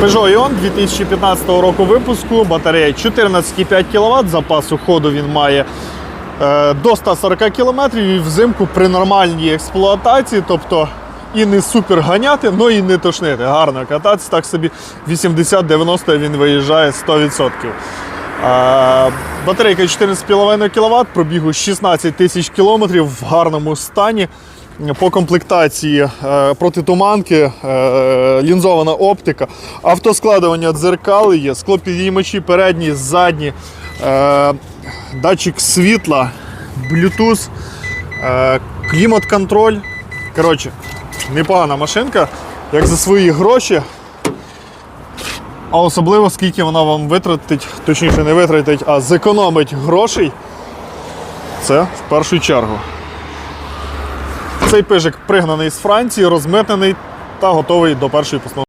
Peugeot Ion 2015 року випуску, батарея 14,5 кВт, запасу ходу він має е, до 140 км і взимку при нормальній експлуатації, тобто і не супер ганяти, ну і не тошнити. Гарно кататися, так собі 80-90 він виїжджає 100%. Е, Батарейка 14,5 кВт, пробігу 16 тисяч кілометрів в гарному стані. По комплектації е, протитуманки, е, лінзована оптика, автоскладування дзеркал є, склопідіймачі передні, задні, е, датчик світла, е, клімат-контроль. Коротше, непогана машинка, як за свої гроші. А особливо скільки вона вам витратить, точніше не витратить, а зекономить грошей. Це в першу чергу. Цей пижик пригнаний з Франції, розмитнений та готовий до першої постановки.